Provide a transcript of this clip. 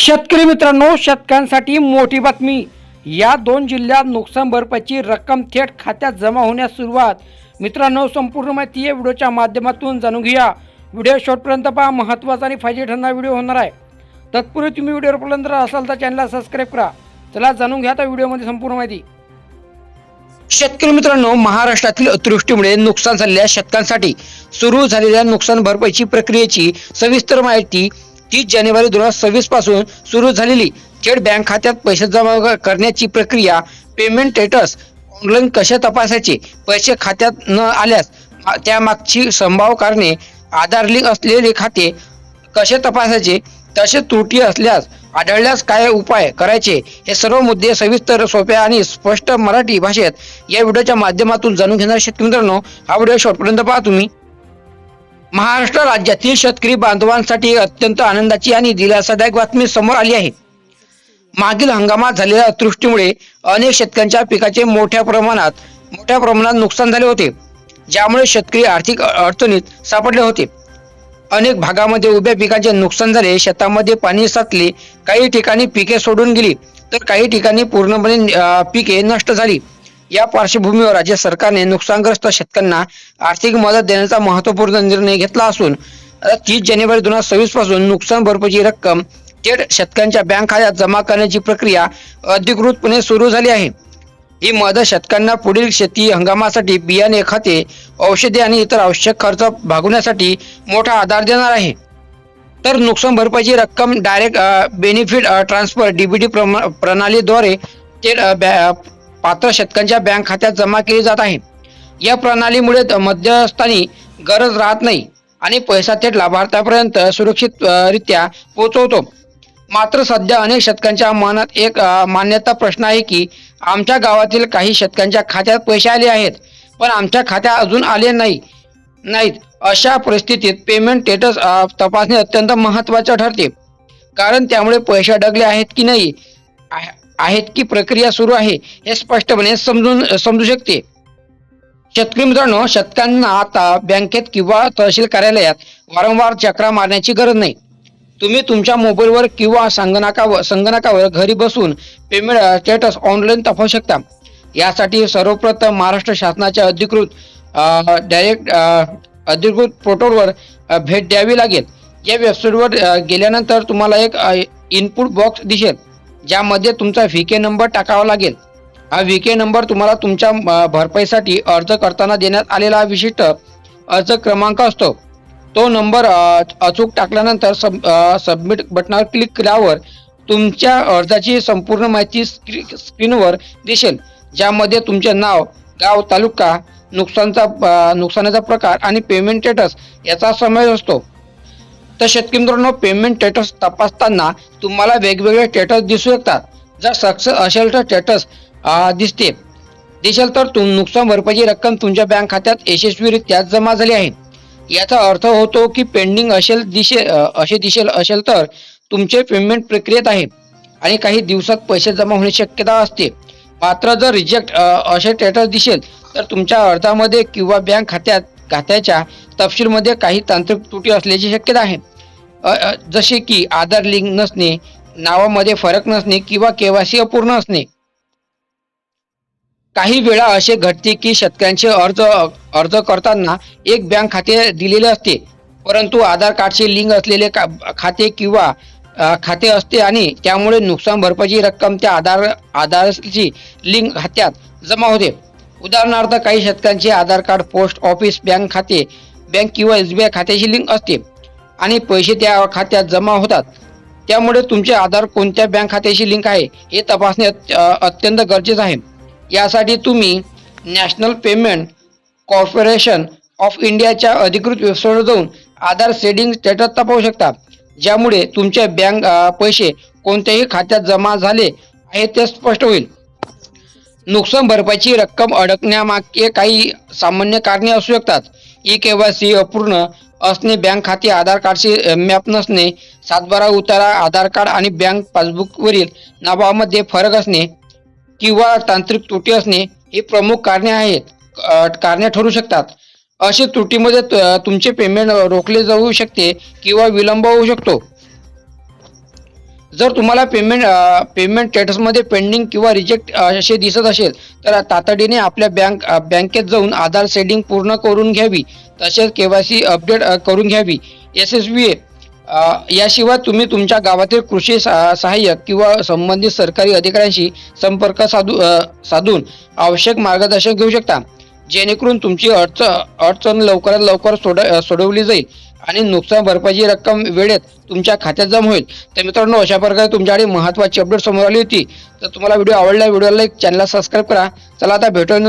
शेतकरी मित्रांनो शेतकऱ्यांसाठी मोठी बातमी. या दोन जिल्ह्यात नुकसान भरपाईची रक्कम थेट खात्यात जमा होण्यास सुरुवात. मित्रांनो संपूर्ण माहिती या व्हिडिओच्या माध्यमातून जाणून घ्या व्हिडिओ शेवटपर्यंत पहा महत्त्वाचा आणि फायदे ठरणारा व्हिडिओ होणार आहे. तत्पूर्वी तुम्ही व्हिडिओवर पर्यंत असाल तर चॅनलला सबस्क्राईब करा. चला जाणून घ्या त्या व्हिडिओमध्ये संपूर्ण माहिती. शेतकरी मित्रांनो महाराष्ट्रातील अतिवृष्टीमुळे नुकसान झालेल्या शेतकऱ्यांसाठी सुरू झालेल्या नुकसान भरपाईची प्रक्रियेची सविस्तर माहिती तीस जानेवारी दोन हजार सव्वीसपासून सुरू झालेली थेट बँक खात्यात पैसे जमा करण्याची प्रक्रिया पेमेंट स्टेटस ऑनलाईन कसे तपासायचे पैसे खात्यात न आल्यास त्यामागची संभाव कारणे आधार लिंक असलेले खाते कसे तपासायचे तसे त्रुटी असल्यास आढळल्यास काय उपाय करायचे हे सर्व मुद्दे सविस्तर सोप्या आणि स्पष्ट मराठी भाषेत या व्हिडिओच्या माध्यमातून जाणून घेणार शेतकरी मित्रांनो हा व्हिडिओ शेवटपर्यंत पहा तुम्ही. महाराष्ट्र राज्यातील शेतकरी बांधवांसाठी अत्यंत आनंदाची आणि दिलासादायक बातमी समोर आली आहे. मागील हंगामात झालेल्या अतिवृष्टीमुळे अनेक शेतकऱ्यांच्या पिकाचे मोठ्या प्रमाणात मोठ्या प्रमाणात नुकसान झाले होते ज्यामुळे शेतकरी आर्थिक अडचणीत सापडले होते. अनेक भागामध्ये उभ्या पिकाचे नुकसान झाले शेतामध्ये पाणी साचले काही ठिकाणी पिके सोडून गेली तर काही ठिकाणी पूर्णपणे पिके नष्ट झाली. या पार्श्वभूमीवर राज्य सरकारने नुकसानग्रस्त शेतकऱ्यांना आर्थिक मदत देण्याचा महत्त्वपूर्ण निर्णय घेतला असून तीस जानेवारी दोन हजार सव्वीसपासून नुकसान भरपाईची रक्कम थेट शेतकऱ्यांच्या बँक खात्यात जमा करण्याची प्रक्रिया अधिकृतपणे सुरू झाली आहे. ही मदत शेतकऱ्यांना पुढील शेती हंगामासाठी बियाणे खते औषधे आणि इतर आवश्यक खर्च भागवण्यासाठी मोठा आधार देणार आहे. तर नुकसान भरपाईची रक्कम डायरेक्ट बेनिफिट ट्रान्सफर डीबीटी प्रणालीद्वारे थेट बॅ- पात्र शेतकऱ्यांच्या बँक खात्यात जमा केली जात आहे. या प्रणालीमुळे मध्यस्थानी गरज राहत नाही आणि पैसा थेट लाभार्थ्यापर्यंत सुरक्षितरित्या पोहोचवतो. मात्र सध्या अनेक शेतकऱ्यांच्या मनात एक मान्यता प्रश्न आहे की आमच्या गावातील काही शेतकऱ्यांच्या खात्यात पैसे आले आहेत पण आमच्या खात्यात अजून आले नाही नाहीत. अशा परिस्थितीत पेमेंट स्टेटस तपासणे अत्यंत महत्त्वाचं ठरते. कारण त्यामुळे पैसे अडकले आहेत की नाही आहे- आहेत की प्रक्रिया सुरू आहे हे स्पष्टपणे समजून समजू शकते. शेतकरी मित्रांनो शेतकऱ्यांना आता बँकेत किंवा तहसील कार्यालयात वारंवार चक्रा मारण्याची गरज नाही. तुम्ही तुमच्या मोबाईलवर किंवा संगणकावर संगणकावर घरी बसून पेमेंट स्टेटस ऑनलाईन तपासू शकता. यासाठी सर्वप्रथम महाराष्ट्र शासनाच्या अधिकृत डायरेक्ट अधिकृत पोर्टलवर भेट द्यावी लागेल. या वेबसाईटवर गेल्यानंतर तुम्हाला एक इनपुट बॉक्स दिसेल. ज्यामध्ये तुमचा व्ही के नंबर टाकावा लागेल. हा व्ही के नंबर तुम्हाला तुमच्या भरपाईसाठी अर्ज करताना देण्यात आलेला विशिष्ट अर्ज क्रमांक असतो. तो नंबर अचूक टाकल्यानंतर सब सबमिट बटनावर क्लिक केल्यावर तुमच्या अर्जाची संपूर्ण माहिती स्क्री स्क्रीनवर दिसेल. ज्यामध्ये तुमचे नाव गाव तालुका नुकसानचा नुकसानाचा प्रकार आणि पेमेंट स्टेटस याचा समावेश असतो. तर शेतकरी मित्रांनो पेमेंट स्टेटस तपासताना तुम्हाला वेगवेगळे स्टेटस दिसू शकतात. जर सक्सेस असेल तर स्टेटस दिसते. दिसेल तर तुम नुकसान भरपाईची रक्कम तुमच्या बँक खात्यात यशस्वीरित्या जमा झाली आहे. याचा अर्थ होतो की पेंडिंग असेल दिशे असे दिसेल असेल तर तुमचे पेमेंट प्रक्रियेत आहे आणि काही दिवसात पैसे जमा होण्याची शक्यता असते. मात्र जर रिजेक्ट असे स्टेटस दिसेल तर तुमच्या अर्जामध्ये किंवा बँक खात्यात खात्याच्या तपशीलमध्ये काही तांत्रिक त्रुटी असल्याची शक्यता आहे. जसे की आधार लिंक नसणे नावामध्ये फरक नसणे किंवा केवायसी अपूर्ण असणे. काही वेळा असे घडते की शेतकऱ्यांचे अर्ज अर्ज करताना एक बँक खाते दिलेले असते परंतु आधार कार्डचे लिंक असलेले खाते किंवा खाते असते आणि त्यामुळे नुकसान भरपाईची रक्कम त्या आधार आधारची लिंक खात्यात जमा होते. उदाहरणार्थ काही शेतकऱ्यांचे Aadhaar card post office bank खाते बँक किंवा एस बी आय खात्याशी लिंक असते आणि पैसे त्या खात्यात जमा होतात. त्यामुळे तुमचे आधार कोणत्या बँक खात्याशी लिंक आहे हे तपासणे अत्यंत गरजेचं आहे. यासाठी तुम्ही नॅशनल पेमेंट कॉर्पोरेशन ऑफ इंडियाच्या अधिकृत वेबसाईटवर जाऊन आधार सेडिंग स्टेटस तपासू शकता ज्यामुळे तुमचे बँक पैसे कोणत्याही खात्यात जमा झाले आहे ते स्पष्ट होईल. नुकसान भरपाईची रक्कम अडकण्यामागे काही सामान्य कारणे असू शकतात. ई के वाय सी अपूर्ण असणे बँक खाते आधार कार्डशी मॅप नसणे सातबारा उतारा आधार कार्ड आणि बँक पासबुकवरील नावामध्ये फरक असणे किंवा तांत्रिक त्रुटी असणे ही प्रमुख कारणे आहेत कारणे ठरू शकतात. अशी त्रुटीमध्ये त- तुमचे पेमेंट रोखले जाऊ शकते किंवा विलंब होऊ शकतो. जर तुम्हाला पेमेंट पेमेंट स्टेटसमध्ये पेंडिंग किंवा रिजेक्ट असे दिसत असेल तर तातडीने आपल्या बँक बँकेत जाऊन आधार सेटिंग पूर्ण करून घ्यावी. तसेच के वाय सी अपडेट करून घ्यावी. एस एस बी ए याशिवाय तुम्ही तुमच्या गावातील कृषी सा- सहाय्यक किंवा संबंधित सरकारी अधिकाऱ्यांशी संपर्क साधू साधून आवश्यक मार्गदर्शन घेऊ शकता. जेणेकरून तुमची अडचण अडचण लवकरात लवकर सोड सोडवली जाईल आणि नुकसान भरपाईची रक्कम वेळेत तुमच्या खात्यात जमा होईल. तर मित्रांनो अशा प्रकारे तुमच्याकडे महत्त्वाची अपडेट समोर आली होती. तर तुम्हाला व्हिडिओ आवडला व्हिडिओला एक चॅनलला सबस्क्राईब करा. चला आता भेटून